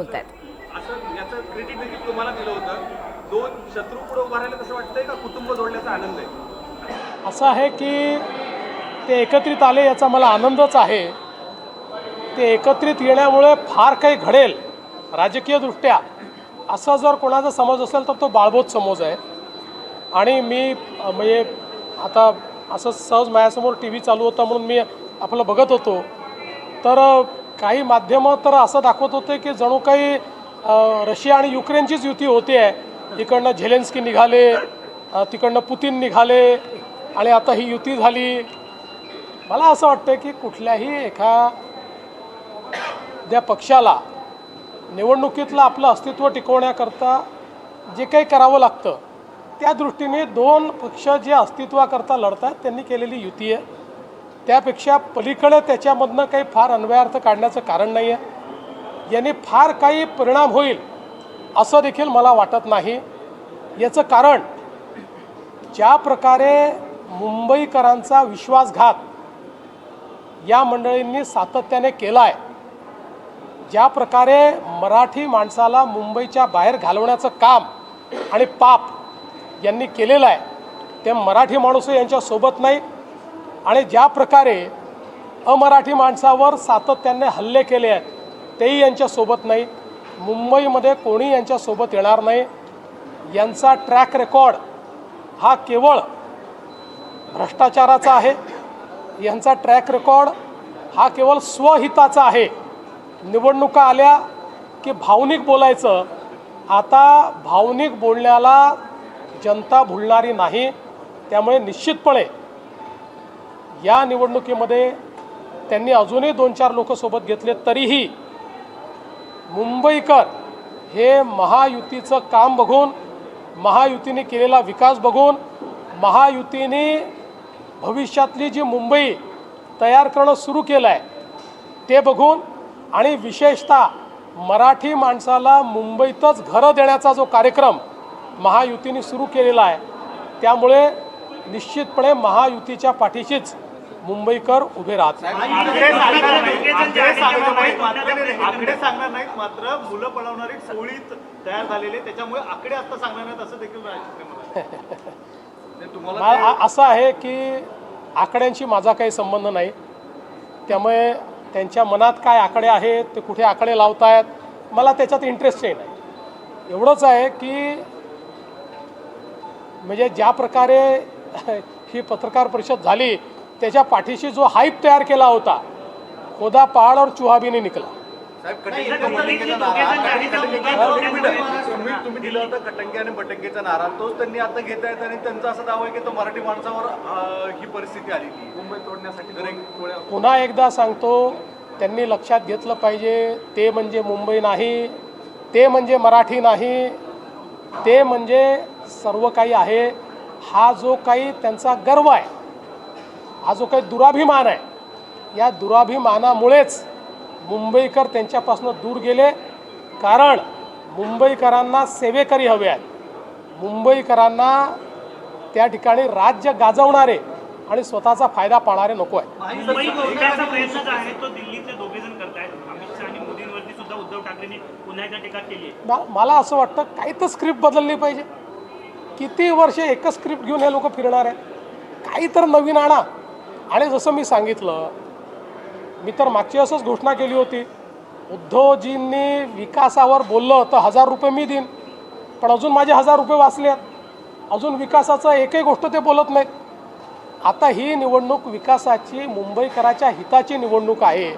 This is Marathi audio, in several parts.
बोलत आहेत असं याचं क्रेडिट देखील तुम्हाला दिलं होतं. दोन शत्रू पुढे उभा राहिले कसं वाटतंय का? कुटुंब जोडण्याचा आनंद आहे. असं आहे की ते एकत्रित आले याचा मला आनंदच आहे. ते एकत्रित येण्यामुळे फार काही घडेल राजकीयदृष्ट्या. असा जर कोणाचा समज असेल तर तो बाळबोध समज आहे. आणि मी म्हणजे आता असं सहज माझ्यासमोर टी व्ही चालू होता म्हणून मी आपलं बघत होतो. तर काही माध्यमं तर असं दाखवत होते की जणू काही रशिया आणि युक्रेनचीच युती होती. आहे इकडनं झेलेन्स्की निघाले तिकडनं पुतीन निघाले आणि आता ही युती झाली. मला असं वाटतं की कुठल्याही एखाद्या पक्षाला निवडणुकीतलं आपलं अस्तित्व टिकवण्याकरता जे काही करावं लागतं त्या दृष्टीने दोन पक्ष जे अस्तित्वाकरता लढतात त्यांनी केलेली युती आहे. त्यापेक्षा पलीकडे त्याच्यामधनं काही फार अन्वयार्थ काढण्याचं कारण नाही आहे यांनी फार काही परिणाम होईल असं देखील मला वाटत नाही. याचं कारण ज्या प्रकारे मुंबईकरांचा विश्वासघात या मंडळींनी सातत्याने केला आहे ज्या प्रकारे मराठी माणसाला मुंबईच्या बाहेर घालवण्याचं काम आणि पाप यांनी केलेलं आहे ते मराठी माणूसही यांच्यासोबत नाही आणि ज्या प्रकारे अमराठी माणसावर सातत्याने हल्ले केले आहेत तेही यांच्यासोबत नाही. मुंबईमध्ये कोणी यांच्यासोबत येणार नाही. यांचा ट्रॅक रेकॉर्ड हा केवळ भ्रष्टाचाराचा आहे. यांचा ट्रॅक रेकॉर्ड हा केवळ स्वहिताचा आहे. निवडणुका आल्या की भावनिक बोलायचं आता भावनिक बोलण्याला जनता भुलणारी नाही. त्यामुळे निश्चितपणे या निवडणुकीमध्ये त्यांनी अजूनही दोन चार लोक सोबत घेतले तरीही मुंबईकर हे महायुतीचं काम बघून महायुतीने केलेला विकास बघून महायुतीने भविष्यातली जी मुंबई तयार करणं सुरू केलं आहे ते बघून आणि विशेषतः मराठी माणसाला मुंबईतच घरं देण्याचा जो कार्यक्रम महायुतीने सुरू केलेला आहे त्यामुळे निश्चितपणे महायुतीच्या पाठीशीच मुंबईकर उभे आकडे सांगणार नाहीत, आकडे सांगणार नाहीत. मात्र मुलं पळवणारी टोळीत तयार झालेली आहे. त्याच्यामुळे आकडे आता सांगणार नाहीत असं देखील असं आहे की आकड्यांशी माझा काही संबंध नाही. त्यामुळे त्यांच्या मनात काय आकडे आहेत ते कुठे आकडे लावतायत मला त्याच्यात इंटरेस्टही नाही. एवढंच आहे की म्हणजे ज्या प्रकारे ही पत्रकार परिषद झाली त्याच्या पाठीशी जो हाईप तयार केला होता खोदा पहाड और चुहा भी नहीं निकला तुम्ही तुम्ही दिलं होतं कटंगे आणि बटंगेचा नारा. तोच त्यांनी आता घेत आहेत आणि त्यांचा असा दावा आहे की तो मराठी माणसावर ही परिस्थिती मुंबई तोडण्यासाठी पुन्हा एकदा सांगतो त्यांनी लक्षात घेतलं पाहिजे ते म्हणजे मुंबई नाही ते म्हणजे मराठी नाही ते म्हणजे सर्व काही आहे. हा जो काही त्यांचा गर्व आहे हा जो काही दुराभिमान आहे या दुराभिमानामुळेच मुंबईकर त्यांच्यापासून दूर गेले. कारण मुंबईकरांना सेवेकरी हवे आहेत. मुंबईकरांना त्या ठिकाणी राज्य गाजवणारे आणि स्वतःचा फायदा पाहणारे नको आहे मला असं वाटतं काही तर स्क्रिप्ट बदलली पाहिजे. किती वर्ष एकच स्क्रिप्ट घेऊन हे लोक फिरणार आहेत. काही तर नवीन आणा. आणि जसं मी सांगितलं मी तर मागची असंच घोषणा केली होती. उद्धवजींनी विकासावर बोललं तर हजार रुपये मी देईन. पण अजून माझे हजार रुपये वाचले आहेत. अजून विकासाचं एकही गोष्ट ते बोलत नाहीत. आता ही निवडणूक विकासाची मुंबईकराच्या हिताची निवडणूक आहे.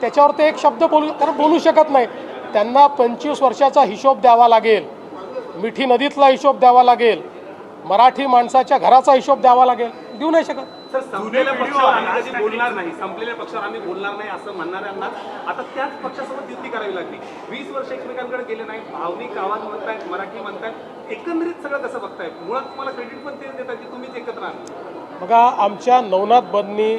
त्याच्यावर ते एक शब्द बोलू कारण बोलू शकत नाही त्यांना पंचवीस वर्षाचा हिशोब द्यावा लागेल. मिठी नदीतला हिशोब द्यावा लागेल. मराठी माणसाच्या घराचा हिशोब द्यावा लागेल. देऊ नाही शकत. सर संपलेल्या पक्षावर आम्ही कधी बोलणार नाही. संपलेल्या पक्षावर आम्ही बोलणार नाही असं म्हणणाऱ्यांना आता त्याच पक्षासोबत युती करावी लागली. वीस वर्ष एकमेकांकडे गेले नाही भावनिक आवाज म्हणतायत मराठी म्हणतायत. एकंदरीत सगळं कसं बघतायत मुळात तुम्हाला क्रेडिट पण तेच देतात की तुम्हीच एकत्र आहात? बघा आमच्या नवनाथ बदनी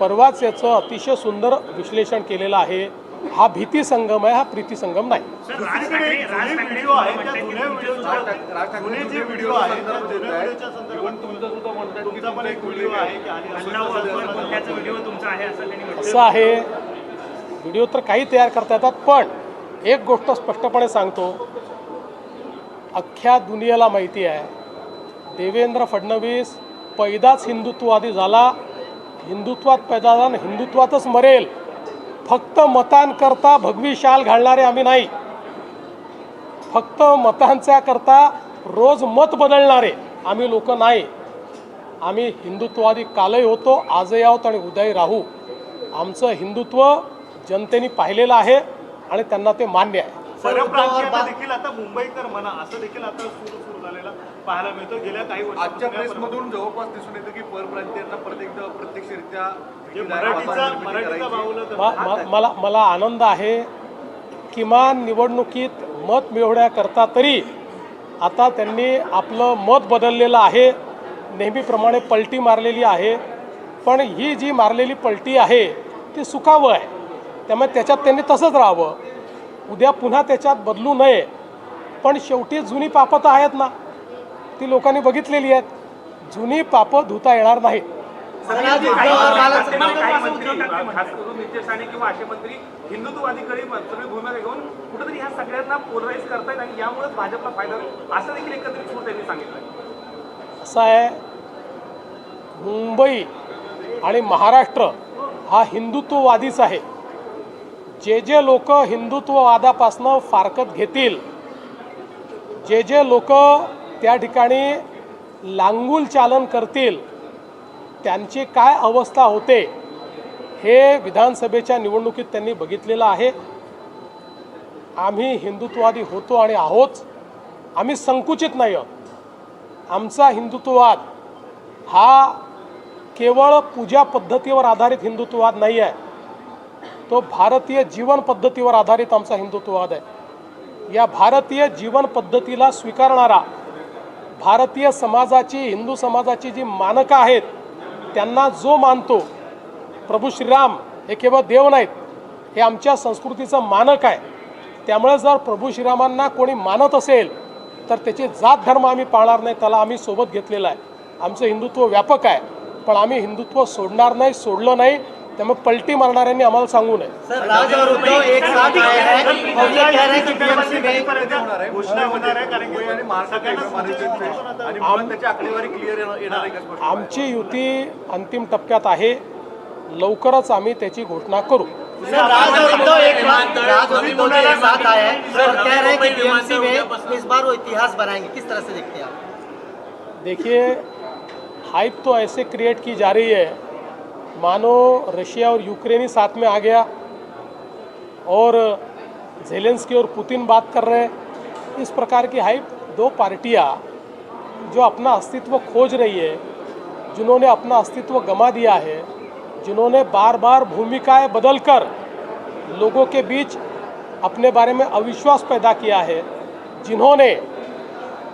परवाच याचं अतिशय सुंदर विश्लेषण केलेलं आहे. हा भीती संगम आहे हा प्रीती संगम नाही. असं त्यांनी म्हटलं. असं आहे. व्हिडिओ तर काही तयार करता येतात पण एक गोष्ट स्पष्टपणे सांगतो. अख्ख्या दुनियेला माहिती आहे देवेंद्र फडणवीस पैदाच हिंदुत्ववादी झाला. हिंदुत्वात पैदा झाला हिंदुत्वातच मरेल. फक्त मतांकरता भगवी शाल घालणारे आम्ही नाही. फक्त मतांच्या करता रोज मत बदलणारे आम्ही लोक नाही. आम्ही हिंदुत्ववादी कालही होतो आजही आहोत आणि उद्याही राहू. आमचं हिंदुत्व जनतेने पाहिलेलं आहे आणि त्यांना ते मान्य आहे. झालेला पाहायला मिळतो गेल्या काही आजच्या प्रेसमधून जवळपास दिसून येतं की परप्रांतीयांना प्रत्येक प्रत्यक्षरित्या मला मला आनंद आहे. किमान निवडणुकीत मत मिळवण्याकरता तरी आता त्यांनी आपलं मत बदललेलं आहे. नेहमीप्रमाणे पलटी मारलेली आहे. पण ही जी मारलेली पलटी आहे ती सुखावं आहे. त्यामुळे त्याच्यात त्यांनी तसंच राहावं. उद्या पुन्हा त्याच्यात बदलू नये. पण शेवटी जुनी पापं तर आहेत ना. ती लोकांनी बघितलेली आहेत. जुनी पापं धुता येणार नाहीत असे मंत्री हिंदुत्ववादीकडे सगळी भूमिका घेऊन कुठेतरी ह्या सगळ्यांना पोलराईज करतायत आणि यामुळे भाजपला फायदा होईल. असं देखील एकत्रित सूर त्यांनी सांगितलं असं आहे मुंबई आणि महाराष्ट्र हा हिंदुत्ववादीच आहे. जे जे लोक हिंदुत्ववादापासनं फारकत घेतील जे जे लोक त्या ठिकाणी लांगूल चालन करतील त्यांची काय अवस्था होते हे विधानसभेच्या निवडणुकीत त्यांनी बघितलेलं आहे. आम्ही हिंदुत्ववादी होतो आणि आहोत. आम्ही संकुचित नाही आहोत आमचा हिंदुत्ववाद हा केवळ पूजा पद्धतीवर आधारित हिंदुत्ववाद नाही आहे तो भारतीय जीवन पद्धतीवर आधारित आमचा हिंदुत्ववाद आहे. या भारतीय जीवन पद्धतीला स्वीकारणारा भारतीय समाजाची हिंदू समाजाची जी मानकं आहेत त्यांना जो मानतो प्रभू श्रीराम हे केवळ देव नाहीत हे आमच्या संस्कृतीचं मानक आहे. त्यामुळे जर प्रभू श्रीरामांना कोणी मानत असेल तर त्याची जात धर्म आम्ही पाळणार नाही त्याला आम्ही सोबत घेतलेला आहे. आमचं हिंदुत्व व्यापक आहे पण आम्ही हिंदुत्व सोडणार नाही सोडलं नाही त्यामुळे पलटी मारणाऱ्यांनी आम्हाला सांगू नये. हैं हैं आमची युती अंतिम टप्प्यात आहे. लवकरच आम्ही त्याची घोषणा करू. सर राज और उद्धव एक साथ राज और उद्धव जी एक साथ आए हैं और कह रहे हैं कि बीएमसी में इस बार वो इतिहास बनाएंगे। किस तरह से देखते हैं आप? देखिए हाइप तो ऐसे क्रिएट की जा रही है मानो रशिया और यूक्रेन ही साथ में आ गया और जेलेंस्की और पुतिन बात कर रहे हैं। इस प्रकार की हाइप दो पार्टियाँ जो अपना अस्तित्व खोज रही है, जिन्होंने अपना अस्तित्व गंवा दिया है, जिन्होंने बार बार भूमिकाएँ बदलकर लोगों के बीच अपने बारे में अविश्वास पैदा किया है, जिन्होंने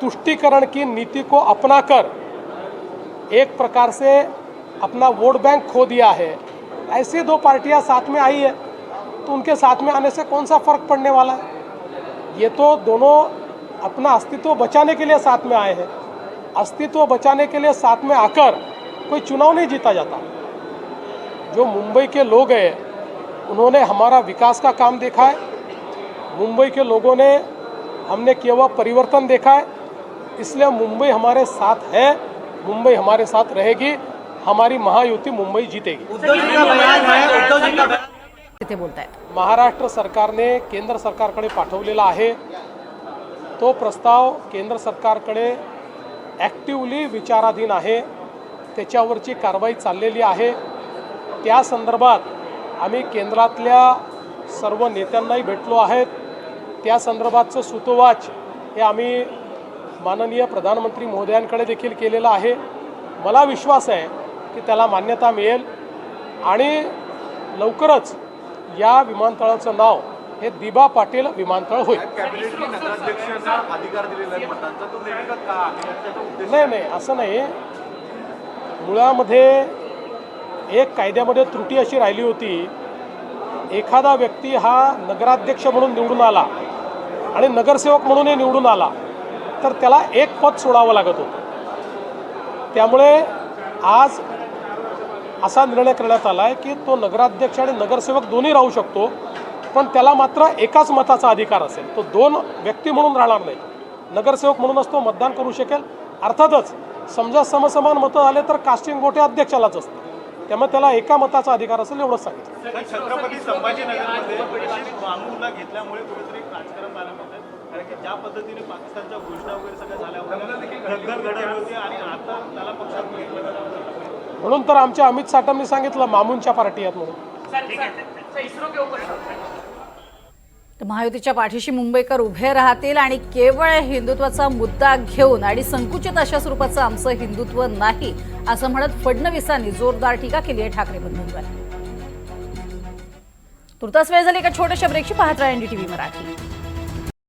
तुष्टीकरण की नीति को अपनाकर एक प्रकार से अपना वोट बैंक खो दिया है। ऐसी दो पार्टियाँ साथ में आई है तो उनके साथ में आने से कौन सा फ़र्क पड़ने वाला है? ये तो दोनों अपना अस्तित्व बचाने के लिए साथ में आए हैं। अस्तित्व बचाने के लिए साथ में आकर कोई चुनाव नहीं जीता जाता। जो मुंबई के लोग हैं, उन्होंने हमारा विकास का काम देखा है। मुंबई के लोगों ने, हमने किया हुआ परिवर्तन देखा है। इसलिए मुंबई हमारे साथ है, मुंबई हमारे साथ रहेगी। हमारी महायुति मुंबई जीतेगी। है तिथे बोलतायत महाराष्ट्र सरकारने केंद्र सरकारकडे पाठवलेला आहे. तो प्रस्ताव केंद्र सरकारकडे ॲक्टिवली विचाराधीन आहे. त्याच्यावरची कारवाई चाललेली आहे. त्या संदर्भात आम्ही केंद्रातल्या सर्व नेत्यांनाही भेटलो आहेत. त्या संदर्भातचं सुतोवाच हे आम्ही माननीय प्रधानमंत्री महोदयांकडे देखील केलेलं आहे. मला विश्वास आहे की त्याला मान्यता मिळेल. आणि लवकरच या विमानतळाचं नाव हे दिबा पाटील विमानतळ होईल. नाही नाही असं नाही. मुळामध्ये एक कायद्यामध्ये त्रुटी अशी राहिली होती एखादा व्यक्ती हा नगराध्यक्ष म्हणून निवडून आला आणि नगरसेवक म्हणूनही निवडून आला तर त्याला एक पद सोडावं लागत होतं. त्यामुळे आज असा निर्णय करण्यात आला आहे की तो नगराध्यक्ष आणि नगरसेवक दोन्ही राहू शकतो पण त्याला मात्र एकाच मताचा अधिकार असेल. तो दोन व्यक्ती म्हणून राहणार नाही. नगरसेवक म्हणूनच तो मतदान करू शकेल. अर्थातच समजा समसमान मतं आले तर कास्टिंग गोटे अध्यक्षालाच असते त्यामुळे त्याला एका मताचा अधिकार असेल एवढंच सांगितलं. तर छत्रपती संभाजीनगरमध्ये अशी बांबूला घेतल्यामुळे कुठेतरी एक राजकारण पाहायला मिळतंय. कारण की ज्या पद्धतीने पाकिस्तानच्या घोषणा वगैरे सगळ्या झाल्या होत्या धगधग घडवली होती आणि आता त्याला पक्षात घेतलं जातं. म्हणून तर आमच्या अमित साटमने सांगितलं मामूंच्या पार्टी आहेत म्हणून. तर महायुतीच्या पाठीशी मुंबईकर उभे राहतील आणि केवळ हिंदुत्वाचा मुद्दा घेऊन आणि संकुचित अशा स्वरूपाचं आमचं हिंदुत्व नाही असं म्हणत फडणवीसांनी जोरदार टीका केली आहे ठाकरे बंधूंवर. तुर्तास वेळ झाली एका छोट्याशा ब्रेकची पाहत राहा एनडीटीव्ही मराठी.